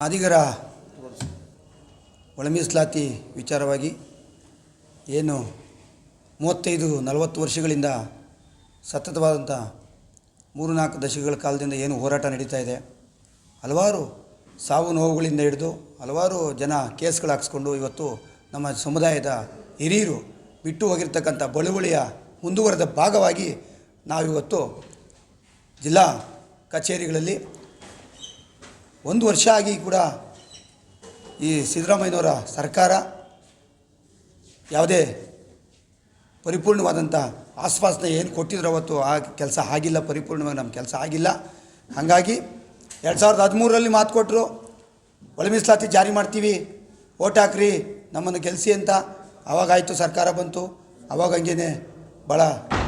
ಮಾದಿಗರ ಒಳಮೀಸಲಾತಿ ವಿಚಾರವಾಗಿ ಏನು ಮೂವತ್ತೈದು, ನಲವತ್ತು ವರ್ಷಗಳಿಂದ ಸತತವಾದಂಥ ಮೂರು ನಾಲ್ಕು ದಶಕಗಳ ಕಾಲದಿಂದ ಏನು ಹೋರಾಟ ನಡೀತಾ ಇದೆ. ಹಲವಾರು ಸಾವು ನೋವುಗಳಿಂದ ಹಿಡಿದು ಹಲವಾರು ಜನ ಕೇಸ್ಗಳು ಹಾಕ್ಸ್ಕೊಂಡು ಇವತ್ತು ನಮ್ಮ ಸಮುದಾಯದ ಹಿರಿಯರು ಬಿಟ್ಟು ಹೋಗಿರ್ತಕ್ಕಂಥ ಬಳುವಳಿಯ ಮುಂದುವರೆದ ಭಾಗವಾಗಿ ನಾವಿವತ್ತು ಜಿಲ್ಲಾ ಕಚೇರಿಗಳಲ್ಲಿ ಒಂದು ವರ್ಷ ಆಗಿ ಕೂಡ ಈ ಸಿದ್ದರಾಮಯ್ಯನವರ ಸರ್ಕಾರ ಯಾವುದೇ ಪರಿಪೂರ್ಣವಾದಂಥ ಆಶ್ವಾಸನೆ ಏನು ಕೊಟ್ಟಿದ್ರು ಅವತ್ತು ಆ ಕೆಲಸ ಆಗಿಲ್ಲ, ಪರಿಪೂರ್ಣವಾಗಿ ನಮ್ಮ ಕೆಲಸ ಆಗಿಲ್ಲ. ಹಾಗಾಗಿ ಎರಡು ಸಾವಿರದ ಹದಿಮೂರರಲ್ಲಿ ಮಾತು ಕೊಟ್ಟರು ಒಳ ಮೀಸಲಾತಿ ಜಾರಿ ಮಾಡ್ತೀವಿ, ಓಟ್ ಹಾಕ್ರಿ, ನಮ್ಮನ್ನು ಗೆಲ್ಸಿ ಅಂತ. ಆವಾಗಾಯಿತು ಸರ್ಕಾರ ಬಂತು. ಅವಾಗ ಹಂಗೇನೆ ಭಾಳ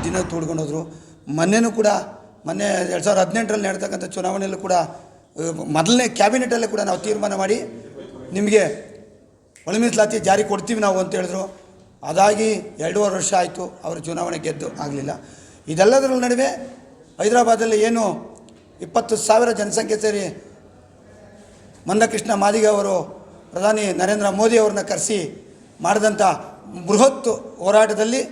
ದಿನ ತೂಡ್ಕೊಂಡೋದ್ರು ಮೊನ್ನೆನೂ ಕೂಡ, ಮೊನ್ನೆ ಎರಡು ಸಾವಿರದ ಹದಿನೆಂಟರಲ್ಲಿ ನಡೆತಕ್ಕಂಥ ಚುನಾವಣೆಯಲ್ಲೂ ಕೂಡ ಮೊದಲನೇ ಕ್ಯಾಬಿನೆಟಲ್ಲೇ ಕೂಡ ನಾವು ತೀರ್ಮಾನ ಮಾಡಿ ನಿಮಗೆ ಒಳ ಮೀಸಲಾತಿ ಜಾರಿ ಕೊಡ್ತೀವಿ ನಾವು ಅಂತ ಹೇಳಿದ್ರು. ಅದಾಗಿ ಎರಡೂವರೆ ವರ್ಷ ಆಯಿತು, ಅವರು ಚುನಾವಣೆ ಗೆದ್ದು ಆಗಲಿಲ್ಲ. ಇದೆಲ್ಲದರ ನಡುವೆ ಹೈದರಾಬಾದಲ್ಲಿ ಏನು ಇಪ್ಪತ್ತು ಸಾವಿರ ಜನಸಂಖ್ಯೆ ಸೇರಿ ಮಂದಕೃಷ್ಣ ಮಾದಿಗ ಅವರು, ಪ್ರಧಾನಿ ನರೇಂದ್ರ ಮೋದಿ ಅವ್ರನ್ನ ಕರೆಸಿ ಮಾಡಿದಂಥ ಬೃಹತ್ ಹೋರಾಟದಲ್ಲಿ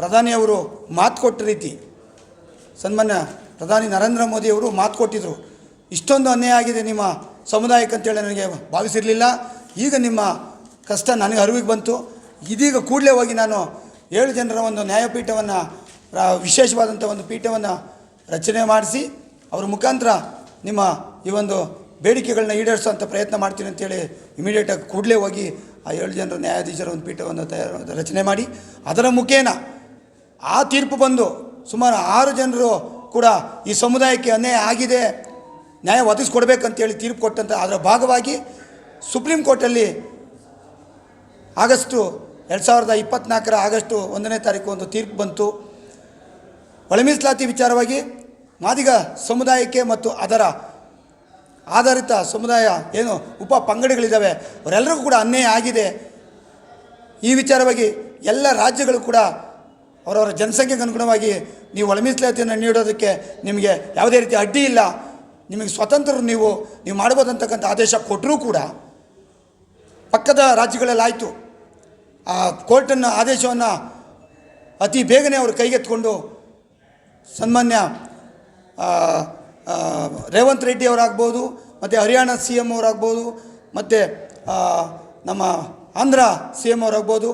ಪ್ರಧಾನಿಯವರು ಮಾತು ಕೊಟ್ಟ ರೀತಿ, ಸನ್ಮಾನ್ಯ ಪ್ರಧಾನಿ ನರೇಂದ್ರ ಮೋದಿಯವರು ಮಾತು ಕೊಟ್ಟಿದ್ದರು ಇಷ್ಟೊಂದು ಅನ್ಯಾಯ ಆಗಿದೆ ನಿಮ್ಮ ಸಮುದಾಯಕ್ಕೆ ಅಂತೇಳಿ ನನಗೆ ಭಾವಿಸಿರಲಿಲ್ಲ. ಈಗ ನಿಮ್ಮ ಕಷ್ಟ ನನಗೆ ಅರಿವಿಗೆ ಬಂತು. ಇದೀಗ ಕೂಡಲೇ ಹೋಗಿ ನಾನು ಏಳು ಜನರ ಒಂದು ನ್ಯಾಯಪೀಠವನ್ನು ವಿಶೇಷವಾದಂಥ ಒಂದು ಪೀಠವನ್ನು ರಚನೆ ಮಾಡಿಸಿ, ಅವರ ಮುಖಾಂತರ ನಿಮ್ಮ ಈ ಒಂದು ಬೇಡಿಕೆಗಳನ್ನ ಈಡೇರಿಸುವಂಥ ಪ್ರಯತ್ನ ಮಾಡ್ತೀನಿ ಅಂತೇಳಿ ಇಮಿಡಿಯೇಟಾಗಿ ಕೂಡಲೇ ಹೋಗಿ ಆ ಏಳು ಜನರ ನ್ಯಾಯಾಧೀಶರ ಒಂದು ಪೀಠವನ್ನು ತಯಾರು, ರಚನೆ ಮಾಡಿ. ಅದರ ಮುಖೇನ ಆ ತೀರ್ಪು ಬಂದು ಸುಮಾರು ಆರು ಜನರು ಕೂಡ ಈ ಸಮುದಾಯಕ್ಕೆ ಅನ್ಯಾಯ ಆಗಿದೆ. ನ್ಯಾಯ ಒದಗಿಸ್ಕೊಡ್ಬೇಕಂತೇಳಿ ತೀರ್ಪು ಕೊಟ್ಟಂಥ ಅದರ ಭಾಗವಾಗಿ ಸುಪ್ರೀಂ ಕೋರ್ಟಲ್ಲಿ ಆಗಸ್ಟು ಎರಡು ಸಾವಿರದ ಇಪ್ಪತ್ತ್ನಾಲ್ಕರ ಆಗಸ್ಟು ಒಂದನೇ ತಾರೀಕು ಒಂದು ತೀರ್ಪು ಬಂತು. ಒಳಮೀಸಲಾತಿ ವಿಚಾರವಾಗಿ ಮಾದಿಗ ಸಮುದಾಯಕ್ಕೆ ಮತ್ತು ಅದರ ಆಧಾರಿತ ಸಮುದಾಯ ಏನು ಉಪ ಪಂಗಡಗಳಿದ್ದಾವೆ, ಅವರೆಲ್ಲರಿಗೂ ಕೂಡ ಅನ್ಯಾಯ ಆಗಿದೆ. ಈ ವಿಚಾರವಾಗಿ ಎಲ್ಲ ರಾಜ್ಯಗಳು ಕೂಡ ಅವರವರ ಜನಸಂಖ್ಯೆಗೆ ಅನುಗುಣವಾಗಿ ನೀವು ಒಳಮೀಸಲಾತಿಯನ್ನು ನೀಡೋದಕ್ಕೆ ನಿಮಗೆ ಯಾವುದೇ ರೀತಿ ಅಡ್ಡಿ ಇಲ್ಲ. ನಿಮಗೆ ಸ್ವತಂತ್ರರು ನೀವು ನೀವು ಮಾಡ್ಬೋದಂತಕ್ಕಂಥ ಆದೇಶ ಕೊಟ್ಟರೂ ಕೂಡ ಪಕ್ಕದ ರಾಜ್ಯಗಳಲ್ಲಾಯಿತು. ಆ ಕೋರ್ಟನ್ನು ಆದೇಶವನ್ನು ಅತಿ ಬೇಗನೆ ಅವರು ಕೈಗೆತ್ಕೊಂಡು ಸನ್ಮಾನ್ಯ ರೇವಂತ್ ರೆಡ್ಡಿ ಅವರಾಗ್ಬೋದು, ಮತ್ತು ಹರಿಯಾಣ ಸಿ ಎಂ ಅವರಾಗ್ಬೋದು, ಮತ್ತು ನಮ್ಮ ಆಂಧ್ರ ಸಿ ಎಂ ಅವರಾಗ್ಬೋದು,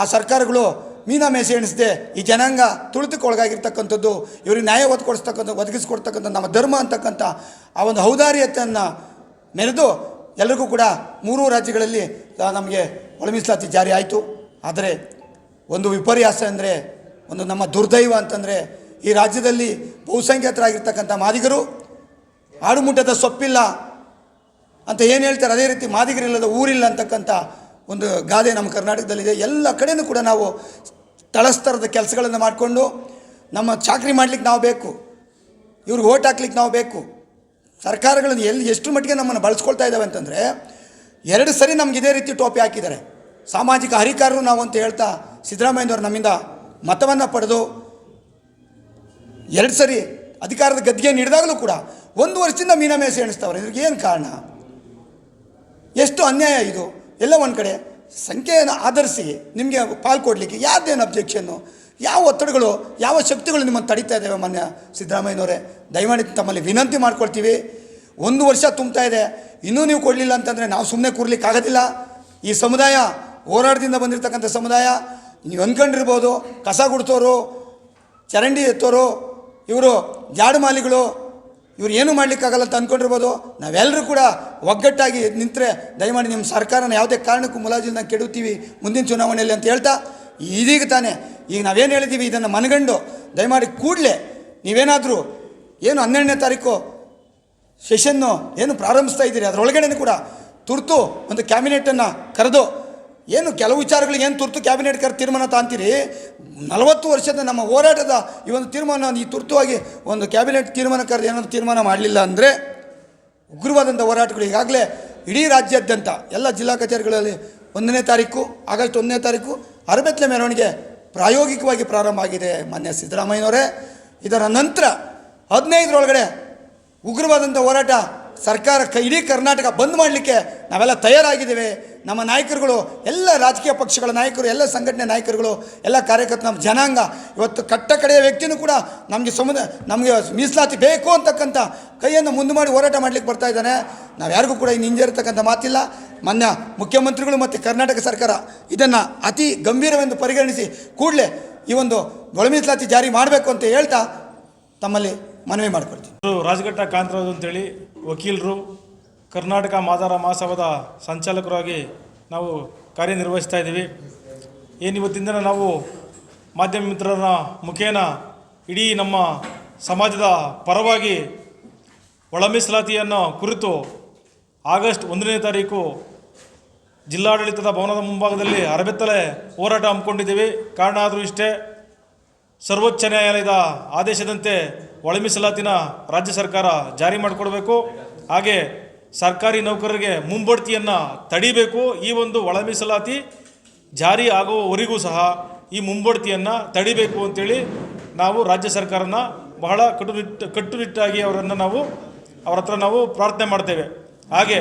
ಆ ಸರ್ಕಾರಗಳು ಮೀನಾ ಮೇಸೆ ಎಣಿಸದೆ, ಈ ಜನಾಂಗ ತುಳಿತಕ್ಕೊಳಗಾಗಿರ್ತಕ್ಕಂಥದ್ದು, ಇವ್ರಿಗೆ ನ್ಯಾಯ ಒದಗಿಸ್ಕೊಡ್ತಕ್ಕಂಥ ಒದಗಿಸ್ಕೊಡ್ತಕ್ಕಂಥ ನಮ್ಮ ಧರ್ಮ ಅಂತಕ್ಕಂಥ ಆ ಒಂದು ಔದಾರ್ಯತೆಯನ್ನು ಮೆರೆದು ಎಲ್ರಿಗೂ ಕೂಡ ಮೂರೂ ರಾಜ್ಯಗಳಲ್ಲಿ ನಮಗೆ ಒಳಮೀಸಲಾತಿ ಜಾರಿ ಆಯಿತು. ಆದರೆ ಒಂದು ವಿಪರ್ಯಾಸ ಅಂದರೆ, ಒಂದು ನಮ್ಮ ದುರ್ದೈವ ಅಂತಂದರೆ, ಈ ರಾಜ್ಯದಲ್ಲಿ ಬಹುಸಂಖ್ಯಾತರಾಗಿರ್ತಕ್ಕಂಥ ಮಾದಿಗರು ಆಡುಮುಟ್ಟದ ಸೊಪ್ಪಿಲ್ಲ ಅಂತ ಏನು ಹೇಳ್ತಾರೆ, ಅದೇ ರೀತಿ ಮಾದಿಗರಿಲ್ಲದ ಊರಿಲ್ಲ ಅಂತಕ್ಕಂಥ ಒಂದು ಗಾದೆ ನಮ್ಮ ಕರ್ನಾಟಕದಲ್ಲಿದೆ. ಎಲ್ಲ ಕಡೆಯೂ ಕೂಡ ನಾವು ತಳಸ್ತರದ ಕೆಲಸಗಳನ್ನು ಮಾಡಿಕೊಂಡು ನಮ್ಮ ಚಾಕ್ರಿ ಮಾಡ್ಲಿಕ್ಕೆ ನಾವು ಬೇಕು, ಇವ್ರಿಗೆ ಓಟ್ ಹಾಕ್ಲಿಕ್ಕೆ ನಾವು ಬೇಕು. ಸರ್ಕಾರಗಳನ್ನು ಎಲ್ಲಿ ಎಷ್ಟು ಮಟ್ಟಿಗೆ ನಮ್ಮನ್ನು ಬಳಸ್ಕೊಳ್ತಾ ಇದ್ದಾವೆ ಅಂತಂದರೆ, ಎರಡು ಸರಿ ನಮ್ಗೆ ಇದೇ ರೀತಿ ಟೋಪಿ ಹಾಕಿದ್ದಾರೆ. ಸಾಮಾಜಿಕ ಹರಿಕಾರರು ನಾವು ಅಂತ ಹೇಳ್ತಾ ಸಿದ್ದರಾಮಯ್ಯನವರು ನಮ್ಮಿಂದ ಮತವನ್ನು ಪಡೆದು ಎರಡು ಸರಿ ಅಧಿಕಾರದ ಗದ್ದಿಗೆ ಹಿಡಿದಾಗಲೂ ಕೂಡ ಒಂದು ವರ್ಷದಿಂದ ಮೀನಮೇಸೆ ಎಣಿಸ್ತವ್ರೆ. ಇದ್ರಿಗೆ ಏನು ಕಾರಣ? ಎಷ್ಟು ಅನ್ಯಾಯ ಇದು? ಎಲ್ಲ ಒಂದು ಕಡೆ. ಸಂಖ್ಯೆಯನ್ನು ಆಧರಿಸಿ ನಿಮಗೆ ಪಾಲ್ ಕೊಡಲಿಕ್ಕೆ ಯಾರ್ದೇನು ಅಬ್ಜೆಕ್ಷನ್ನು ಯಾವ ಒತ್ತಡಗಳು, ಯಾವ ಶಕ್ತಿಗಳು ನಿಮ್ಮನ್ನು ತಡೀತಾ ಇದ್ದಾವೆ ಮಾನ್ಯ ಸಿದ್ದರಾಮಯ್ಯನವರೇ? ದಯಮಾಡಿ ತಮ್ಮಲ್ಲಿ ವಿನಂತಿ ಮಾಡ್ಕೊಳ್ತೀವಿ. ಒಂದು ವರ್ಷ ತುಂಬ್ತಾ ಇದೆ. ಇನ್ನೂ ನೀವು ಕೊಡಲಿಲ್ಲ ಅಂತಂದರೆ ನಾವು ಸುಮ್ಮನೆ ಕೂರ್ಲಿಕ್ಕೆ ಆಗೋದಿಲ್ಲ. ಈ ಸಮುದಾಯ, ಹೋರಾಟದಿಂದ ಬಂದಿರತಕ್ಕಂಥ ಸಮುದಾಯ, ನೀವು ಅಂದ್ಕೊಂಡಿರ್ಬೋದು ಕಸ ಗುಡ್ತೋರು ಚರಂಡಿ ಎತ್ತೋರು, ಇವರು ಜಾಡು ಮಾಲಿಗಳು ಇವ್ರು ಏನು ಮಾಡಲಿಕ್ಕಾಗಲ್ಲ ಅಂತ ಅಂದ್ಕೊಂಡಿರ್ಬೋದು ನಾವೆಲ್ಲರೂ ಕೂಡ ಒಗ್ಗಟ್ಟಾಗಿ ನಿಂತರೆ ದಯಮಾಡಿ ನಿಮ್ಮ ಸರ್ಕಾರನ ಯಾವುದೇ ಕಾರಣಕ್ಕೂ ಮುಲಾಜಿಲ್ನ ಕೆಡುತ್ತೀವಿ ಮುಂದಿನ ಚುನಾವಣೆಯಲ್ಲಿ ಅಂತ ಹೇಳ್ತಾ, ಇದೀಗ ತಾನೇ. ಈಗ ನಾವೇನು ಹೇಳಿದ್ದೀವಿ ಇದನ್ನು ಮನಗಂಡು ದಯಮಾಡಿ ಕೂಡಲೇ ನೀವೇನಾದರೂ ಏನು ಹನ್ನೆರಡನೇ ತಾರೀಕು ಸೆಷನ್ನು ಏನು ಪ್ರಾರಂಭಿಸ್ತಾ ಇದ್ದೀರಿ ಅದರೊಳಗಡೆ ಕೂಡ ತುರ್ತು ಒಂದು ಕ್ಯಾಬಿನೆಟನ್ನು ಕರೆದು ಏನು ಕೆಲವು ವಿಚಾರಗಳಿಗೆ ಏನು ತುರ್ತು ಕ್ಯಾಬಿನೆಟ್ ಕರ್ ತೀರ್ಮಾನ ತಾಂತೀರಿ? ನಲವತ್ತು ವರ್ಷದ ನಮ್ಮ ಹೋರಾಟದ ಈ ಒಂದು ತೀರ್ಮಾನ, ಈ ತುರ್ತುವಾಗಿ ಒಂದು ಕ್ಯಾಬಿನೆಟ್ ತೀರ್ಮಾನ ಕರೆದು ಏನಾದರೂ ತೀರ್ಮಾನ ಮಾಡಲಿಲ್ಲ ಅಂದರೆ ಉಗ್ರವಾದಂಥ ಹೋರಾಟಗಳು ಈಗಾಗಲೇ ಇಡೀ ರಾಜ್ಯಾದ್ಯಂತ, ಎಲ್ಲ ಜಿಲ್ಲಾ ಕಚೇರಿಗಳಲ್ಲಿ ಒಂದನೇ ತಾರೀಕು, ಆಗಸ್ಟ್ ಒಂದನೇ ತಾರೀಕು ಅರಬೆತ್ತಲೆ ಮೆರವಣಿಗೆ ಪ್ರಾಯೋಗಿಕವಾಗಿ ಪ್ರಾರಂಭ ಆಗಿದೆ ಮಾನ್ಯ ಸಿದ್ದರಾಮಯ್ಯನವರೇ. ಇದರ ನಂತರ ಹದಿನೈದರೊಳಗಡೆ ಉಗ್ರವಾದಂಥ ಹೋರಾಟ ಸರ್ಕಾರ ಇಡೀ ಕರ್ನಾಟಕ ಬಂದ್ ಮಾಡಲಿಕ್ಕೆ ನಾವೆಲ್ಲ ತಯಾರಾಗಿದ್ದೇವೆ. ನಮ್ಮ ನಾಯಕರುಗಳು, ಎಲ್ಲ ರಾಜಕೀಯ ಪಕ್ಷಗಳ ನಾಯಕರು, ಎಲ್ಲ ಸಂಘಟನೆ ನಾಯಕರುಗಳು, ಎಲ್ಲ ಕಾರ್ಯಕರ್ತ ನಮ್ಮ ಜನಾಂಗ, ಇವತ್ತು ಕಟ್ಟ ಕಡೆಯ ವ್ಯಕ್ತಿನೂ ಕೂಡ ನಮಗೆ ಸಮುದ, ನಮಗೆ ಮೀಸಲಾತಿ ಬೇಕು ಅಂತಕ್ಕಂಥ ಕೈಯನ್ನು ಮುಂದೆ ಮಾಡಿ ಹೋರಾಟ ಮಾಡಲಿಕ್ಕೆ ಬರ್ತಾ ಇದ್ದಾನೆ. ನಾವು ಯಾರಿಗೂ ಕೂಡ ಇನ್ನು ಹಿಂಜರಿತಕ್ಕಂಥ ಮಾತಿಲ್ಲ. ಮಾನ್ಯ ಮುಖ್ಯಮಂತ್ರಿಗಳು ಮತ್ತು ಕರ್ನಾಟಕ ಸರ್ಕಾರ ಇದನ್ನು ಅತಿ ಗಂಭೀರವೆಂದು ಪರಿಗಣಿಸಿ ಕೂಡಲೇ ಈ ಒಂದು ಒಳ ಮೀಸಲಾತಿ ಜಾರಿ ಮಾಡಬೇಕು ಅಂತ ಹೇಳ್ತಾ ತಮ್ಮಲ್ಲಿ ಮನವಿ ಮಾಡಿಕೊಡ್ತೀನಿ ಇವರು ರಾಜಘಟ್ಟ ಕಾಂತರಾಜು ಅಂತೇಳಿ ವಕೀಲರು ಕರ್ನಾಟಕ ಮಾದಾರ ಮಹಾಸಭಾದ ಸಂಚಾಲಕರಾಗಿ ನಾವು ಕಾರ್ಯನಿರ್ವಹಿಸ್ತಾ ಇದ್ದೀವಿ. ಏನು ಇವತ್ತಿನ ದಿನ ನಾವು ಮಾಧ್ಯಮ ಮಿತ್ರರ ಮುಖೇನ ಇಡೀ ನಮ್ಮ ಸಮಾಜದ ಪರವಾಗಿ ಒಳ ಮೀಸಲಾತಿಯನ್ನು ಕುರಿತು ಆಗಸ್ಟ್ ಒಂದನೇ ತಾರೀಕು ಜಿಲ್ಲಾಡಳಿತದ ಭವನದ ಮುಂಭಾಗದಲ್ಲಿ ಅರಬೆತ್ತಲೆ ಹೋರಾಟ ಹಮ್ಮಿಕೊಂಡಿದ್ದೀವಿ. ಕಾರಣ ಆದರೂ ಇಷ್ಟೇ, ಸರ್ವೋಚ್ಚ ನ್ಯಾಯಾಲಯದ ಆದೇಶದಂತೆ ಒಳ ಮೀಸಲಾತಿನ ರಾಜ್ಯ ಸರ್ಕಾರ ಜಾರಿ ಮಾಡಿಕೊಡ್ಬೇಕು. ಹಾಗೆ ಸರ್ಕಾರಿ ನೌಕರರಿಗೆ ಮುಂಬಡ್ತಿಯನ್ನು ತಡಿಬೇಕು. ಈ ಒಂದು ಒಳ ಮೀಸಲಾತಿ ಜಾರಿ ಆಗುವವರೆಗೂ ಸಹ ಈ ಮುಂಬಡ್ತಿಯನ್ನು ತಡಿಬೇಕು ಅಂತೇಳಿ ನಾವು ರಾಜ್ಯ ಸರ್ಕಾರನ ಬಹಳ ಕಟ್ಟುನಿಟ್ಟು ಕಟ್ಟುನಿಟ್ಟಾಗಿ ಅವರನ್ನು ನಾವು, ಅವರ ಹತ್ರ ನಾವು ಪ್ರಾರ್ಥನೆ ಮಾಡ್ತೇವೆ. ಹಾಗೆ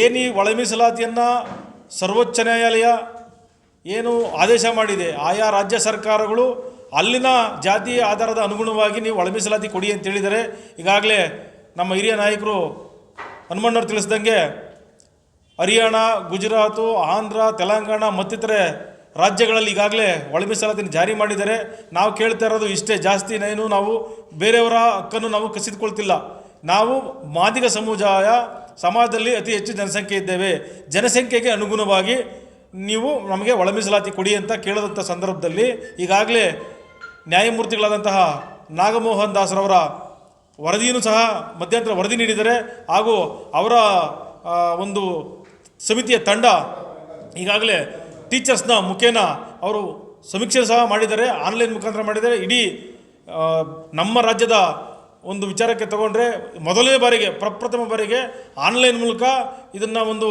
ಏನು ಈ ಒಳ ಮೀಸಲಾತಿಯನ್ನು ಸರ್ವೋಚ್ಚ ನ್ಯಾಯಾಲಯ ಏನು ಆದೇಶ ಮಾಡಿದೆ, ಆಯಾ ರಾಜ್ಯ ಸರ್ಕಾರಗಳು ಅಲ್ಲಿನ ಜಾತಿ ಆಧಾರದ ಅನುಗುಣವಾಗಿ ನೀವು ಒಳ ಮೀಸಲಾತಿ ಕೊಡಿ ಅಂತೇಳಿದರೆ ಈಗಾಗಲೇ ನಮ್ಮ ಹಿರಿಯ ನಾಯಕರು ಹನುಮಣ್ಣವ್ರು ತಿಳಿಸ್ದಂಗೆ ಹರಿಯಾಣ, ಗುಜರಾತು, ಆಂಧ್ರ, ತೆಲಂಗಾಣ ಮತ್ತಿತರೆ ರಾಜ್ಯಗಳಲ್ಲಿ ಈಗಾಗಲೇ ಒಳ ಮೀಸಲಾತಿನ ಜಾರಿ ಮಾಡಿದ್ದಾರೆ. ನಾವು ಕೇಳ್ತಾ ಇರೋದು ಇಷ್ಟೇ ಜಾಸ್ತಿ ಏನು ನಾವು ಬೇರೆಯವರ ಹಕ್ಕನ್ನು ನಾವು ಕಸಿದುಕೊಳ್ತಿಲ್ಲ. ನಾವು ಮಾದಿಗ ಸಮುದಾಯ ಸಮಾಜದಲ್ಲಿ ಅತಿ ಹೆಚ್ಚು ಜನಸಂಖ್ಯೆ ಇದ್ದೇವೆ. ಜನಸಂಖ್ಯೆಗೆ ಅನುಗುಣವಾಗಿ ನೀವು ನಮಗೆ ಒಳಮೀಸಲಾತಿ ಕೊಡಿ ಅಂತ ಕೇಳಿದಂಥ ಸಂದರ್ಭದಲ್ಲಿ ಈಗಾಗಲೇ ನ್ಯಾಯಮೂರ್ತಿಗಳಾದಂತಹ ನಾಗಮೋಹನ್ ದಾಸರವರ ವರದಿಯನ್ನು ಸಹ ಮಧ್ಯಂತರ ವರದಿ ನೀಡಿದ್ದಾರೆ ಹಾಗೂ ಅವರ ಒಂದು ಸಮಿತಿಯ ತಂಡ ಈಗಾಗಲೇ ಟೀಚರ್ಸ್ನ ಮುಖೇನ ಅವರು ಸಮೀಕ್ಷೆ ಸಹ ಮಾಡಿದ್ದಾರೆ, ಆನ್ಲೈನ್ ಮುಖಾಂತರ ಮಾಡಿದ್ದಾರೆ. ಇಡೀ ನಮ್ಮ ರಾಜ್ಯದ ಒಂದು ವಿಚಾರಕ್ಕೆ ತಗೊಂಡ್ರೆ ಮೊದಲನೇ ಬಾರಿಗೆ, ಪ್ರಪ್ರಥಮ ಬಾರಿಗೆ ಆನ್ಲೈನ್ ಮೂಲಕ ಇದನ್ನು ಒಂದು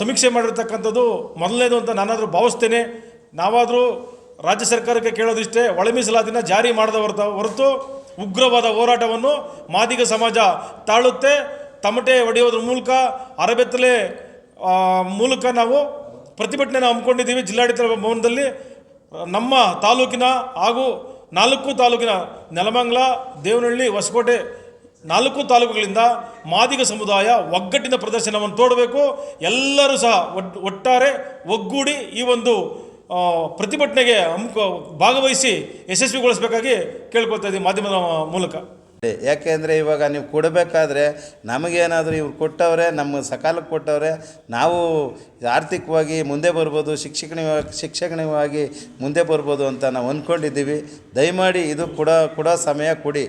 ಸಮೀಕ್ಷೆ ಮಾಡಿರ್ತಕ್ಕಂಥದ್ದು ಮೊದಲನೇದು ಅಂತ ನಾನಾದರೂ ಭಾವಿಸ್ತೇನೆ. ನಾವಾದರೂ ರಾಜ್ಯ ಸರ್ಕಾರಕ್ಕೆ ಕೇಳೋದಿಷ್ಟೇ, ಒಳಮೀಸಲಾತಿನ ಜಾರಿ ಮಾಡಿದ ಹೊರತು ಉಗ್ರವಾದ ಹೋರಾಟವನ್ನು ಮಾದಿಗ ಸಮಾಜ ತಾಳುತ್ತೆ. ತಮಟೆ ಒಡೆಯೋದ್ರ ಮೂಲಕ ಅರಬೆತ್ತಲೆ ಮೂಲಕ ನಾವು ಪ್ರತಿಭಟನೆ ಹಮ್ಮಿಕೊಂಡಿದ್ದೀವಿ ಜಿಲ್ಲಾಡಳಿತ ಭವನದಲ್ಲಿ. ನಮ್ಮ ತಾಲೂಕಿನ ಹಾಗೂ ನಾಲ್ಕು ತಾಲೂಕಿನ ನೆಲಮಂಗ್ಲ, ದೇವನಹಳ್ಳಿ, ಹೊಸಕೋಟೆ ನಾಲ್ಕು ತಾಲೂಕುಗಳಿಂದ ಮಾದಿಗ ಸಮುದಾಯ ಒಗ್ಗಟ್ಟಿನ ಪ್ರದರ್ಶನವನ್ನು ತೋಡಬೇಕು. ಎಲ್ಲರೂ ಸಹ ಒಟ್, ಒಟ್ಟಾರೆ ಒಗ್ಗೂಡಿ ಈ ಒಂದು ಪ್ರತಿಭಟನೆಗೆ ಹಮ್ಮಿಕೊ ಭಾಗವಹಿಸಿ ಯಶಸ್ವಿಗೊಳಿಸಬೇಕಾಗಿ ಕೇಳ್ಕೊಳ್ತಾ ಇದ್ದೀವಿ ಮಾಧ್ಯಮದ ಮೂಲಕ. ಯಾಕೆಂದರೆ ಇವಾಗ ನೀವು ಕೊಡಬೇಕಾದ್ರೆ ನಮಗೇನಾದರೂ ಇವ್ರು ಕೊಟ್ಟವ್ರೆ ನಮ್ಮ ಸಕಾಲಕ್ಕೆ ಕೊಟ್ಟವ್ರೆ, ನಾವು ಆರ್ಥಿಕವಾಗಿ ಮುಂದೆ ಬರ್ಬೋದು ಶಿಕ್ಷಕನಿವಾಗಿ ಶಿಕ್ಷಣವಾಗಿ ಮುಂದೆ ಬರ್ಬೋದು ಅಂತ ನಾವು ಅಂದ್ಕೊಂಡಿದ್ದೀವಿ ದಯಮಾಡಿ ಇದು ಕೊಡೋ ಕೊಡೋ ಸಮಯ ಕೊಡಿ.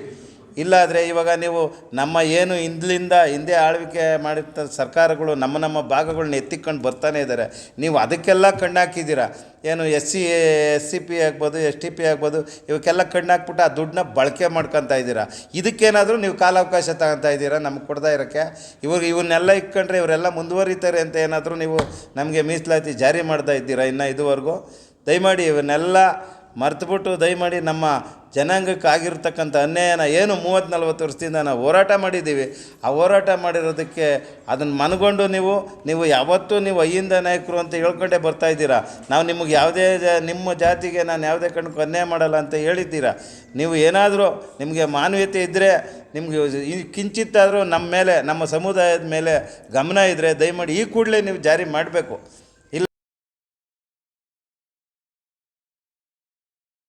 ಇಲ್ಲಾದರೆ ಇವಾಗ ನೀವು ನಮ್ಮ ಏನು ಹಿಂದ್ಲಿಂದ ಹಿಂದೆ ಆಳ್ವಿಕೆ ಮಾಡಿರ್ತ ಸರ್ಕಾರಗಳು ನಮ್ಮ ನಮ್ಮ ಭಾಗಗಳನ್ನ ಎತ್ತಿಕೊಂಡು ಬರ್ತಾನೆ ಇದ್ದಾರೆ. ನೀವು ಅದಕ್ಕೆಲ್ಲ ಕಣ್ಣಾಕಿದ್ದೀರಾ? ಏನು S C S C P ಆಗ್ಬೋದು, ಎಸ್ ಟಿ ಪಿ ಆಗ್ಬೋದು, ಇವಕ್ಕೆಲ್ಲ ಕಣ್ಣಾಕ್ಬಿಟ್ಟು ಆ ದುಡ್ಡನ್ನ ಬಳಕೆ ಮಾಡ್ಕೊತಾ ಇದ್ದೀರಾ? ಇದಕ್ಕೇನಾದರೂ ನೀವು ಕಾಲಾವಕಾಶ ತಗೊತಾ ಇದ್ದೀರಾ ನಮ್ಗೆ ಕೊಡ್ತಾ ಇರೋಕ್ಕೆ? ಇವಾಗ ಇವನ್ನೆಲ್ಲ ಇಟ್ಕೊಂಡ್ರೆ ಇವರೆಲ್ಲ ಮುಂದುವರಿತಾರೆ ಅಂತ ಏನಾದರೂ ನೀವು ನಮಗೆ ಮೀಸಲಾತಿ ಜಾರಿ ಮಾಡ್ತಾ ಇದ್ದೀರಾ ಇನ್ನು ಇದುವರೆಗೂ? ದಯಮಾಡಿ ಇವನ್ನೆಲ್ಲ ಮರ್ತುಬಿಟ್ಟು ದಯಮಾಡಿ ನಮ್ಮ ಜನಾಂಗಕ್ಕೆ ಆಗಿರ್ತಕ್ಕಂಥ ಅನ್ಯಾಯನ ಏನು ಮೂವತ್ತು ನಲ್ವತ್ತು ವರ್ಷದಿಂದ ನಾವು ಹೋರಾಟ ಮಾಡಿದ್ದೀವಿ, ಆ ಹೋರಾಟ ಮಾಡಿರೋದಕ್ಕೆ ಅದನ್ನು ಮನಗೊಂಡು ನೀವು ನೀವು ಯಾವತ್ತೂ ನೀವು ಅಯ್ಯಿಂದ ನಾಯಕರು ಅಂತ ಹೇಳ್ಕೊಂಡೇ ಬರ್ತಾ ಇದ್ದೀರಾ? ನಾವು ನಿಮಗೆ ಯಾವುದೇ ಜ- ನಿಮ್ಮ ಜಾತಿಗೆ ನಾನು ಯಾವುದೇ ಕಣಕ್ಕೂ ಅನ್ಯಾಯ ಮಾಡಲ್ಲ ಅಂತ ಹೇಳಿದ್ದೀರಾ? ನೀವು ಏನಾದರೂ ನಿಮಗೆ ಮಾನವೀಯತೆ ಇದ್ದರೆ, ನಿಮಗೆ ಕಿಂಚಿತ್ತಾದರೂ ನಮ್ಮ ಮೇಲೆ, ನಮ್ಮ ಸಮುದಾಯದ ಮೇಲೆ ಗಮನ ಇದ್ದರೆ ದಯಮಾಡಿ ಈ ಕೂಡಲೇ ನೀವು ಜಾರಿ ಮಾಡಬೇಕು.